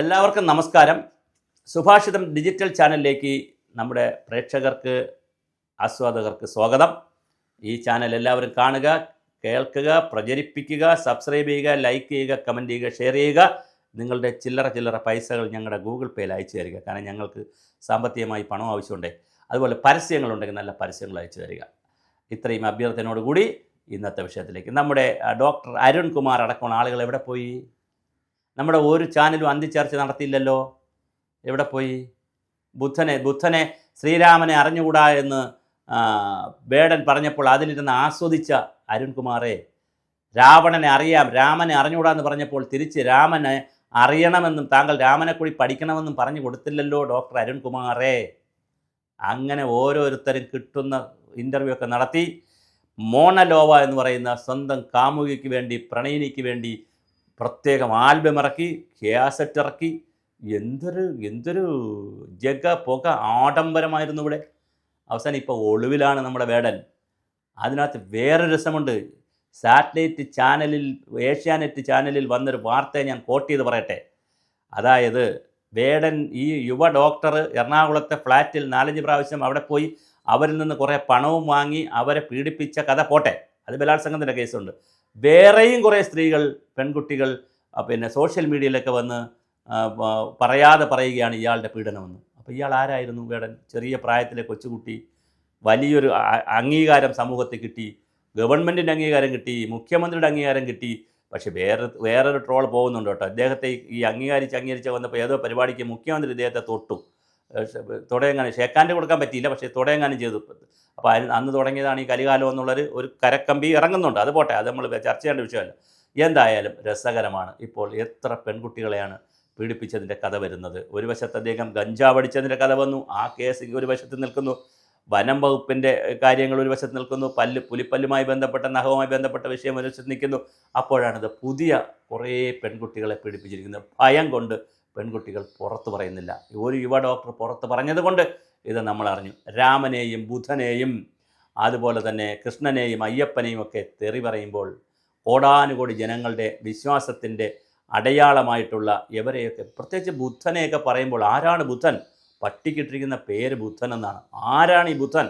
എല്ലാവർക്കും നമസ്കാരം. സുഭാഷിതം ഡിജിറ്റൽ ചാനലിലേക്ക് നമ്മുടെ പ്രേക്ഷകർക്ക് ആസ്വാദകർക്ക് സ്വാഗതം. ഈ ചാനൽ എല്ലാവരും കാണുക കേൾക്കുക പ്രചരിപ്പിക്കുക സബ്സ്ക്രൈബ് ചെയ്യുക ലൈക്ക് ചെയ്യുക കമന്റ് ചെയ്യുക ഷെയർ ചെയ്യുക. നിങ്ങളുടെ ചില്ലറ ചില്ലറ പൈസകൾ ഞങ്ങളുടെ ഗൂഗിൾ പേയിൽ അയച്ചു തരിക. കാരണം ഞങ്ങൾക്ക് സാമ്പത്തികമായി പണം ആവശ്യമുണ്ട്. അതുപോലെ പരസ്യങ്ങളുണ്ടെങ്കിൽ നല്ല പരസ്യങ്ങൾ അയച്ചു തരിക. ഇത്രയും അഭ്യർത്ഥനയോടുകൂടി ഇന്നത്തെ വിഷയത്തിലേക്ക്. നമ്മുടെ ഡോക്ടർ അരുൺ കുമാർ അടക്കമുള്ള ആളുകൾ എവിടെ പോയി? നമ്മുടെ ഒരു ചാനലും അന്തിച്ചർച്ച നടത്തിയില്ലല്ലോ? എവിടെ പോയി? ബുദ്ധനെ ബുദ്ധനെ ശ്രീരാമനെ അറിഞ്ഞുകൂടാ എന്ന് വേടൻ പറഞ്ഞപ്പോൾ അതിലിരുന്ന് ആസ്വദിച്ച അരുൺകുമാറെ രാവണനെ അറിയാം രാമനെ അറിഞ്ഞുകൂടാ എന്ന് പറഞ്ഞപ്പോൾ തിരിച്ച് രാമനെ അറിയണമെന്നും താങ്കൾ രാമനെ കൂടി പഠിക്കണമെന്നും പറഞ്ഞു കൊടുത്തില്ലല്ലോ ഡോക്ടർ അരുൺകുമാറെ. അങ്ങനെ ഓരോരുത്തരും കിട്ടുന്ന ഇന്റർവ്യൂ ഒക്കെ നടത്തി മോണലോവ എന്ന് പറയുന്ന സ്വന്തം കാമുകിക്ക് വേണ്ടി പ്രണയിനിക്ക് വേണ്ടി പ്രത്യേകം ആൽബം ഇറക്കി ക്യാസറ്റ് ഇറക്കി. എന്തൊരു എന്തൊരു ജഗ പുക ആഡംബരമായിരുന്നു ഇവിടെ. അവസാനം ഇപ്പോൾ ഒളിവിലാണ് നമ്മുടെ വേടൻ. അതിനകത്ത് വേറെ രസമുണ്ട്. സാറ്റലൈറ്റ് ചാനലിൽ ഏഷ്യാനെറ്റ് ചാനലിൽ വന്നൊരു വാർത്തയെ ഞാൻ കോട്ട് ചെയ്ത് പറയട്ടെ. അതായത് വേടൻ ഈ യുവ ഡോക്ടർ എറണാകുളത്തെ ഫ്ലാറ്റിൽ നാലഞ്ച് പ്രാവശ്യം അവിടെ പോയി അവരിൽ നിന്ന് കുറേ പണവും വാങ്ങി അവരെ പീഡിപ്പിച്ച കഥ പോട്ടെ. അത് ബലാത്സംഗത്തിന്റെ കേസുണ്ട് വേറെയും കുറേ സ്ത്രീകൾ പെൺകുട്ടികൾ പിന്നെ സോഷ്യൽ മീഡിയയിലൊക്കെ വന്ന് പറയാതെ പറയുകയാണ് ഇയാളുടെ പീഡനമെന്ന്. അപ്പോൾ ഇയാൾ ആരായിരുന്നു വേടൻ? ചെറിയ പ്രായത്തിലെ കൊച്ചുകുട്ടി വലിയൊരു അംഗീകാരം സമൂഹത്തിൽ കിട്ടി ഗവൺമെന്റിന്റെ അംഗീകാരം കിട്ടി മുഖ്യമന്ത്രിയുടെ അംഗീകാരം കിട്ടി പക്ഷേ വേറെ വേറൊരു ട്രോൾ പോകുന്നുണ്ട് കേട്ടോ. അദ്ദേഹത്തെ ഈ അംഗീകരിച്ച് അംഗീകരിച്ച് വന്നപ്പോൾ ഏതോ പരിപാടിക്ക് മുഖ്യമന്ത്രി ഇദ്ദേഹത്തെ തൊട്ടു. തുടയങ്ങാനും ഷേക്കാന്റെ കൊടുക്കാൻ പറ്റിയില്ല പക്ഷേ തുടയങ്ങാനും ചെയ്തു. അപ്പോൾ അതിന് അന്ന് തുടങ്ങിയതാണ് ഈ കലികാലം എന്നുള്ളൊരു ഒരു കരക്കമ്പി ഇറങ്ങുന്നുണ്ട്. അത് പോട്ടെ അത് നമ്മൾ ചർച്ച ചെയ്യേണ്ട വിഷയമല്ല. എന്തായാലും രസകരമാണ് ഇപ്പോൾ എത്ര പെൺകുട്ടികളെയാണ് പീഡിപ്പിച്ചതിന്റെ കഥ വരുന്നത്. ഒരു വശത്ത് അദ്ദേഹം ഗഞ്ചാവ് അടിച്ചതിന്റെ കഥ വന്നു ആ കേസ് ഒരു വശത്ത് നിൽക്കുന്നു വനം വകുപ്പിന്റെ കാര്യങ്ങൾ ഒരു വശത്ത് നിൽക്കുന്നു പല്ല് പുലിപ്പല്ലുമായി ബന്ധപ്പെട്ട നഖവുമായി ബന്ധപ്പെട്ട വിഷയം ഒരു വശത്ത് നിൽക്കുന്നു. അപ്പോഴാണിത് പുതിയ കുറേ പെൺകുട്ടികളെ പീഡിപ്പിച്ചിരിക്കുന്നത്. ഭയം കൊണ്ട് പെൺകുട്ടികൾ പുറത്തു പറയുന്നില്ല. ഒരു യുവ ഡോക്ടർ പുറത്ത് പറഞ്ഞതുകൊണ്ട് ഇത് നമ്മൾ അറിഞ്ഞു. രാമനെയും ബുധനെയും അതുപോലെ തന്നെ കൃഷ്ണനെയും അയ്യപ്പനെയും ഒക്കെ തെറി പറയുമ്പോൾ കോടാനുകോടി ജനങ്ങളുടെ വിശ്വാസത്തിന്റെ അടയാളമായിട്ടുള്ള ഇവരെയൊക്കെ പ്രത്യേകിച്ച് ബുദ്ധനെയൊക്കെ പറയുമ്പോൾ ആരാണ് ബുദ്ധൻ പട്ടിക്കിട്ടിരിക്കുന്ന പേര് ബുദ്ധൻ എന്നാണ്. ആരാണ് ഈ ബുദ്ധൻ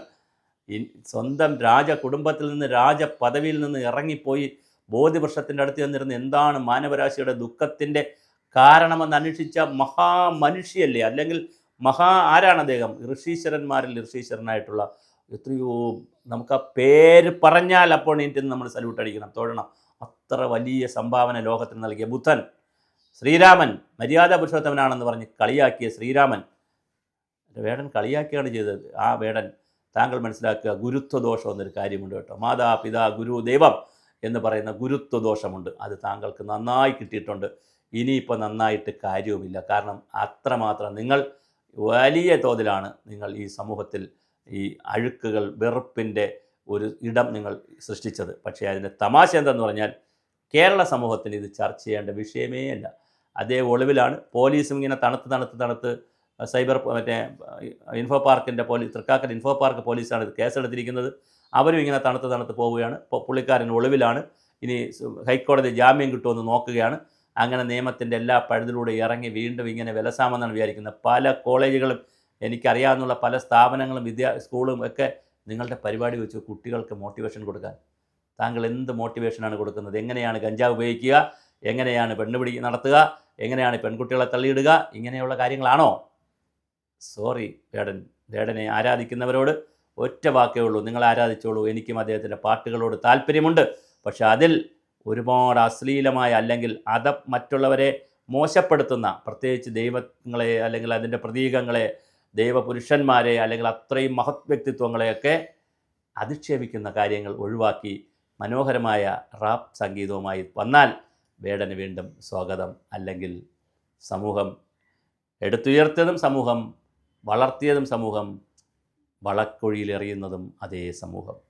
സ്വന്തം രാജകുടുംബത്തിൽ നിന്ന് രാജ പദവിയിൽ നിന്ന് ഇറങ്ങിപ്പോയി ബോധിവൃക്ഷത്തിന്റെ അടുത്ത് ചെന്നിരുന്ന് എന്താണ് മാനവരാശിയുടെ ദുഃഖത്തിന്റെ കാരണമെന്ന് അന്വേഷിച്ച മഹാമനുഷ്യല്ലേ അല്ലെങ്കിൽ മഹാ ആരാണ് അദ്ദേഹം? ഋഷീശ്വരന്മാരിൽ ഋഷീശ്വരനായിട്ടുള്ള എത്രയോ നമുക്ക് ആ പേര് പറഞ്ഞാൽ അപ്പോൾ എനിക്ക് നമ്മൾ സല്യൂട്ട് അടിക്കണം തൊഴണം. അത്ര വലിയ സംഭാവന ലോകത്തിന് നൽകിയ ബുദ്ധൻ ശ്രീരാമൻ മര്യാദ പുരുഷോത്തമനാണെന്ന് പറഞ്ഞ് കളിയാക്കിയ ശ്രീരാമൻ. വേടൻ കളിയാക്കിയാണ് ചെയ്തത്. ആ വേടൻ താങ്കൾ മനസ്സിലാക്കുക ഗുരുത്വദോഷം എന്നൊരു കാര്യമുണ്ട് കേട്ടോ. മാതാ പിതാ ഗുരു ദൈവം എന്ന് പറയുന്ന ഗുരുത്വദോഷമുണ്ട്. അത് താങ്കൾക്ക് നന്നായി കിട്ടിയിട്ടുണ്ട്. ഇനിയിപ്പോൾ നന്നായിട്ട് കാര്യവുമില്ല. കാരണം അത്രമാത്രം നിങ്ങൾ വലിയ തോതിലാണ് നിങ്ങൾ ഈ സമൂഹത്തിൽ ഈ അഴുക്കുകൾ വെറുപ്പിന്റെ ഒരു ഇടം നിങ്ങൾ സൃഷ്ടിച്ചത്. പക്ഷേ അതിന്റെ തമാശ എന്തെന്ന് പറഞ്ഞാൽ കേരള സമൂഹത്തിന് ഇത് ചർച്ച ചെയ്യേണ്ട വിഷയമേ അല്ല. അതേ ഒളിവിലാണ് പോലീസും ഇങ്ങനെ തണുത്ത് തണുത്ത് തണുത്ത് സൈബർ മറ്റേ ഇൻഫോ പാർക്കിന്റെ പോലീസ് തൃക്കാക്കൽ ഇൻഫോ പാർക്ക് പോലീസാണ് ഇത് കേസെടുത്തിരിക്കുന്നത്. അവരും ഇങ്ങനെ തണുത്ത് തണുത്ത് പോവുകയാണ്. പുള്ളിക്കാരൻ ഒളിവിലാണ്. ഇനി ഹൈക്കോടതി ജാമ്യം കിട്ടുമെന്ന് നോക്കുകയാണ്. അങ്ങനെ നിയമത്തിന്റെ എല്ലാ പഴുതിലൂടെ ഇറങ്ങി വീണ്ടും ഇങ്ങനെ വിലസാമെന്നാണ് വിചാരിക്കുന്നത്. പല കോളേജുകളും എനിക്കറിയാവുന്ന പല സ്ഥാപനങ്ങളും വിദ്യാ സ്കൂളും ഒക്കെ നിങ്ങളുടെ പരിപാടി വെച്ച് കുട്ടികൾക്ക് മോട്ടിവേഷൻ കൊടുക്കാൻ. താങ്കൾ എന്ത് മോട്ടിവേഷനാണ് കൊടുക്കുന്നത്? എങ്ങനെയാണ് ഗഞ്ചാവ് ഉപയോഗിക്കുക? എങ്ങനെയാണ് പെണ്ണുപിടി നടത്തുക? എങ്ങനെയാണ് പെൺകുട്ടികളെ തള്ളിയിടുക? ഇങ്ങനെയുള്ള കാര്യങ്ങളാണോ? സോറി വേടൻ വേടനെ ആരാധിക്കുന്നവരോട് ഒറ്റ വാക്കേ ഉള്ളൂ. നിങ്ങൾ ആരാധിച്ചോളൂ. എനിക്കും അദ്ദേഹത്തിന്റെ പാട്ടുകളോട് താല്പര്യമുണ്ട്. പക്ഷെ അതിൽ ഒരുപാട് അശ്ലീലമായ അല്ലെങ്കിൽ അത മറ്റുള്ളവരെ മോശപ്പെടുത്തുന്ന പ്രത്യേകിച്ച് ദൈവങ്ങളെ അല്ലെങ്കിൽ അതിന്റെ പ്രതീകങ്ങളെ ദൈവപുരുഷന്മാരെ അല്ലെങ്കിൽ അത്രയും മഹത് വ്യക്തിത്വങ്ങളെയൊക്കെ അധിക്ഷേപിക്കുന്ന കാര്യങ്ങൾ ഒഴിവാക്കി മനോഹരമായ റാപ്പ് സംഗീതവുമായി വന്നാൽ വേടന് വീണ്ടും സ്വാഗതം. അല്ലെങ്കിൽ സമൂഹം എടുത്തുയർത്തിയതും സമൂഹം വളർത്തിയതും സമൂഹം വളക്കുഴിയിലെറിയുന്നതും അതേ സമൂഹം.